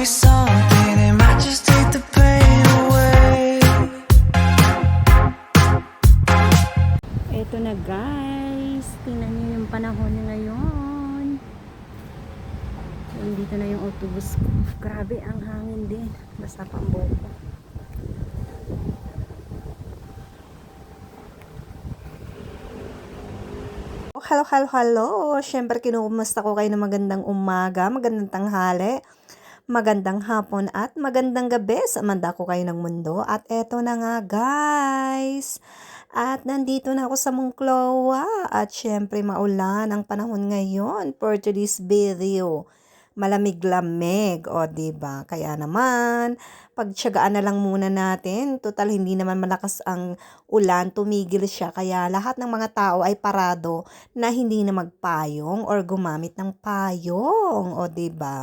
me something, it might just take away. Eto na guys, tingnan niyo yung panahon ngayon. Nandito na yung autobus ko. Grabe ang hangin din. Basta pambuko. Hello, hello, hello. Siyempre, kinumusta ko kayo ng magandang umaga, magandang tanghali, magandang hapon at magandang gabi sa manda ko kayo ng mundo. At eto na nga guys. At nandito na ako sa Mungklowa. At syempre maulan ang panahon ngayon for today's video. Malamig-lamig, o ba diba? Kaya naman, pagtsagaan na lang muna natin. Total, hindi naman malakas ang ulan, tumigil siya. Kaya lahat ng mga tao ay parado na hindi na magpayong or gumamit ng payong, o ba diba?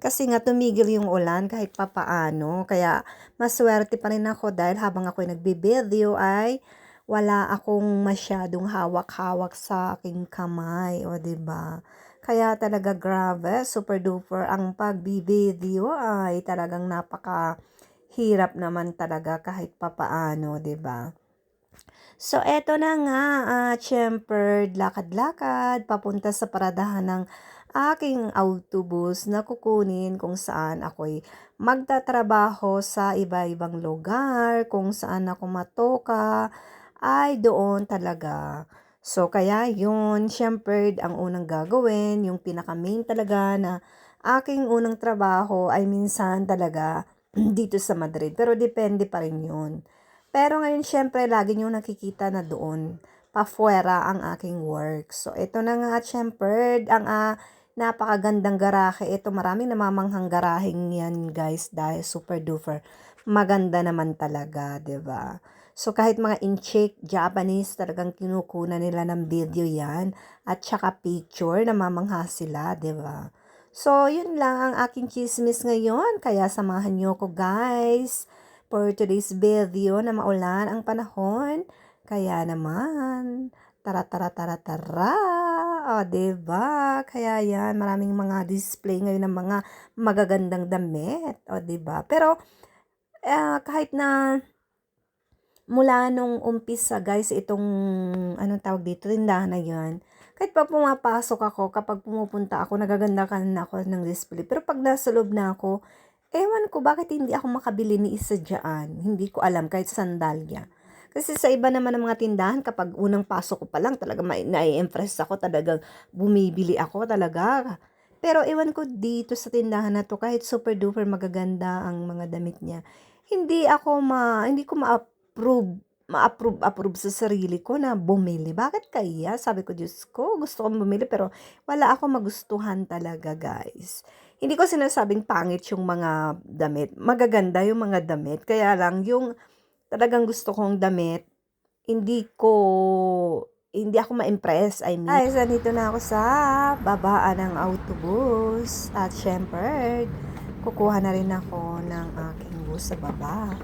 Kasi nga tumigil yung ulan kahit papaano. Kaya maswerte pa rin ako dahil habang ako nagbe-video ay wala akong masyadong hawak-hawak sa aking kamay, o ba? Kaya talaga grabe, super duper ang pagbi-video ay talagang napaka hirap naman talaga kahit papaano, 'di ba? So eto na nga, at syempre lakad-lakad papunta sa paradahan ng aking autobus na kukunin kung saan ako'y magtatrabaho sa iba-ibang lugar, kung saan ako matoka, ay doon talaga. So, kaya yun, syempre, ang unang gagawin, yung pinaka-main talaga na aking unang trabaho ay minsan talaga dito sa Madrid. Pero depende pa rin yun. Pero ngayon, syempre, lagi nyo nakikita na doon, pafuera ang aking work. So, ito na nga, syempre, ang uh, napakagandang garahe. Ito, maraming namamanghang garaheng yan, guys, dahil super duper. Maganda naman talaga, ba? So, kahit mga in-check Japanese, talagang kinukunan nila ng video yan. At saka picture, namamangha sila, ba diba? So, yun lang ang aking chismis ngayon. Kaya samahan nyo ko guys for today's video na maulan ang panahon. Kaya naman, tara tara tara tara. O, diba? Kaya yan, maraming mga display ngayon ng mga magagandang damit. O, diba? Pero, uh, kahit na mula nung umpisa guys, itong, anong tawag dito, tindahan na yun. Kahit pa pumapasok ako, kapag pumupunta ako, nagaganda ka na ako ng display. Pero pag nasa loob na ako, ewan ko, bakit hindi ako makabili ni isa dyan? Hindi ko alam, kahit sandalya. Kasi sa iba naman ng mga tindahan, kapag unang pasok ko pa lang, talaga na-impress ako, talagang bumibili ako talaga. Pero ewan ko dito sa tindahan na to, kahit super duper magaganda ang mga damit niya, hindi ako ma, hindi ko ma approve ma-approve approve sa sarili ko na bumili. Bakit kaya? Sabi ko, Diyos ko, gusto kong bumili pero wala ako magustuhan talaga, guys. Hindi ko sinasabing pangit yung mga damit. Magaganda yung mga damit. Kaya lang, yung talagang gusto kong damit, hindi ko, hindi ako ma-impress. I mean, ay, nandito na ako sa babaan ng autobus. At syempre, kukuha na rin ako ng aking bus sa baba.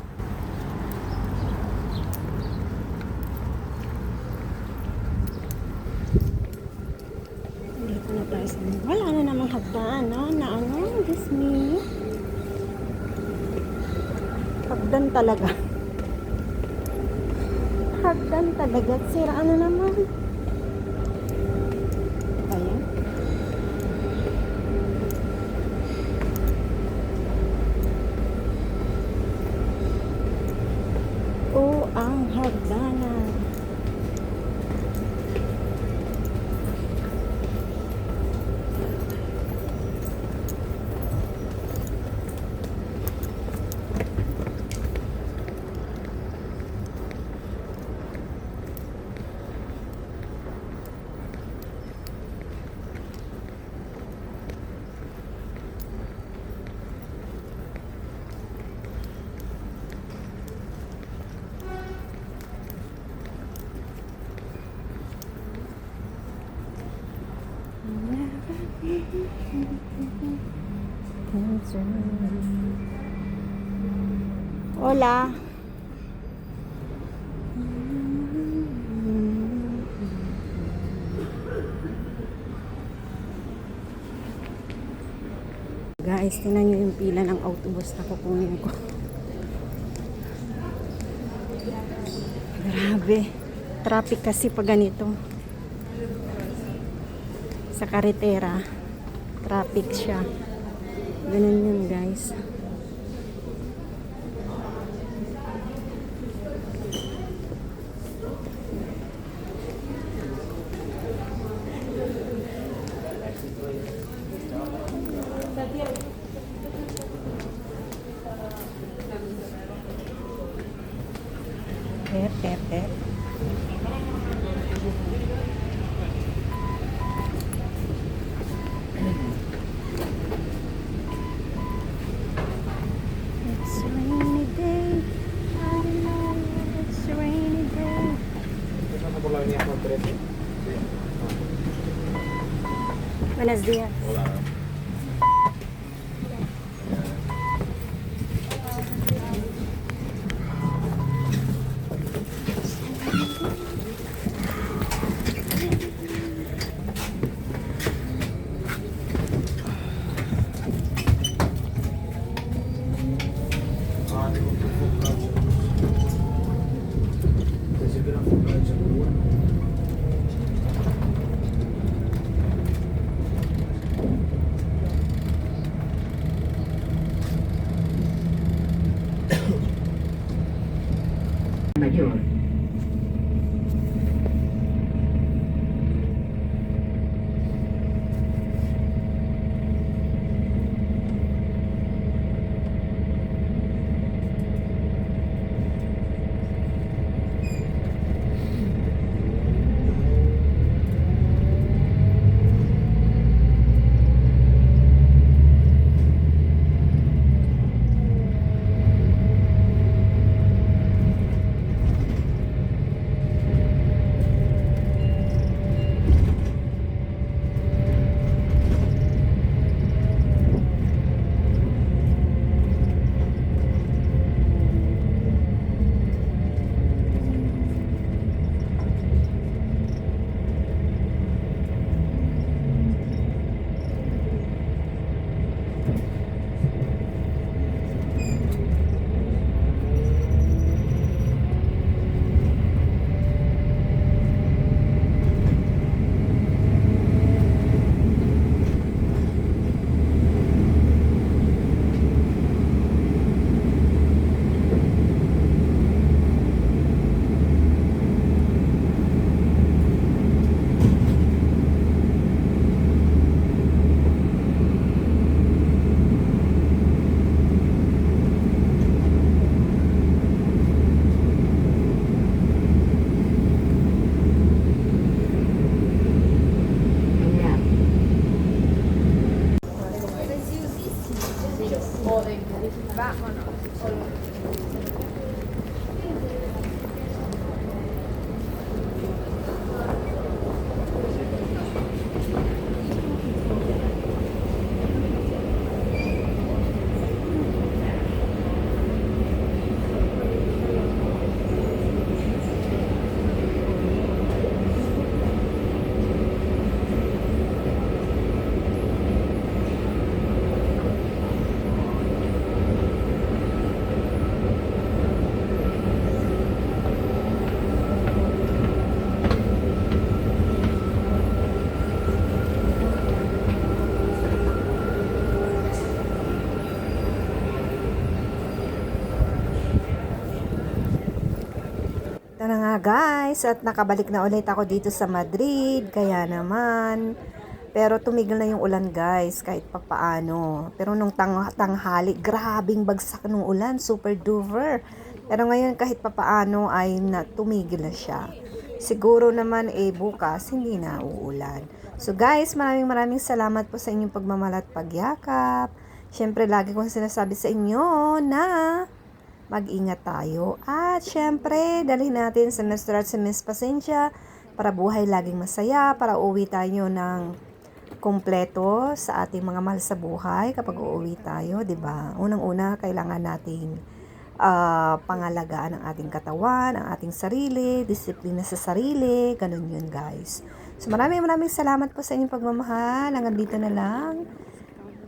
Sa wala na namang hagdan no? na ano this me. Hagdan talaga. Hagdan talaga. Sira ano naman. Ayan. O ang hagdanan Hola. guys, tingnan nyo yung pila ng autobus na kukunin ko. Grabe. Traffic kasi pag ganito. Sa karetera. Traffic siya. Ganun yun guys. Buenos días. Nga guys, at nakabalik na ulit ako dito sa Madrid, kaya naman. Pero tumigil na yung ulan guys, kahit papaano. Pero nung tang tanghali, grabing bagsak ng ulan, super duper. Pero ngayon kahit papaano ay na, tumigil na siya. Siguro naman eh bukas hindi na uulan. So guys, maraming maraming salamat po sa inyong pagmamahal at pagyakap. Siyempre lagi kong sinasabi sa inyo na mag-ingat tayo. At syempre, dalhin natin sa Mr. at Miss Pasensya para buhay laging masaya, para uwi tayo ng kompleto sa ating mga mahal sa buhay kapag uuwi tayo, 'di ba? Unang-una, kailangan nating ah, pangalagaan ang ating katawan, ang ating sarili, disiplina sa sarili, ganun yun guys. So maraming maraming salamat po sa inyong pagmamahal. Hanggang dito na lang.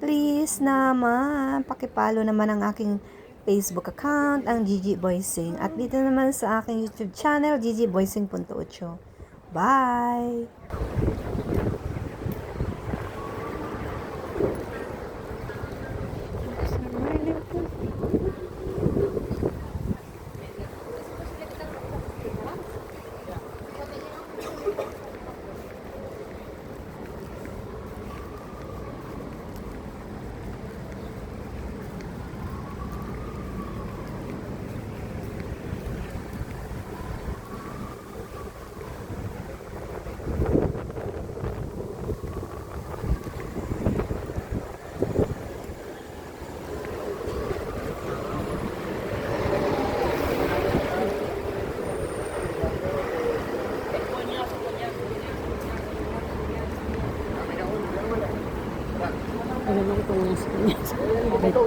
Please naman, pakipalo naman ang aking Facebook account, ang Gigi Voicing. At dito naman sa aking YouTube channel, Gigi Voicing.8. Bye! Alam mo kung nasa kanya. Hindi ko.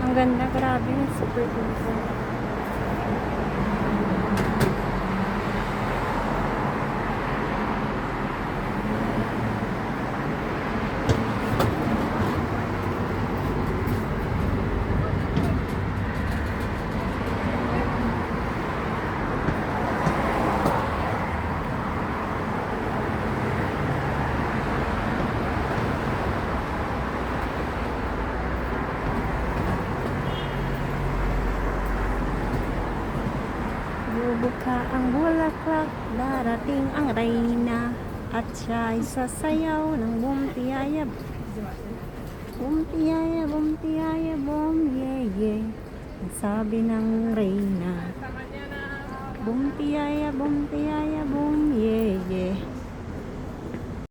Ang ganda, grabe. Super duper. Bubuka ang bulaklak, darating ang reyna at siya ay sasayaw ng bumpiyaya. Bumpiyaya, bumpiyaya, bum, yeah, yeah. Sabi ng reyna. Bumpiyaya, bumpiyaya, bum, yeah,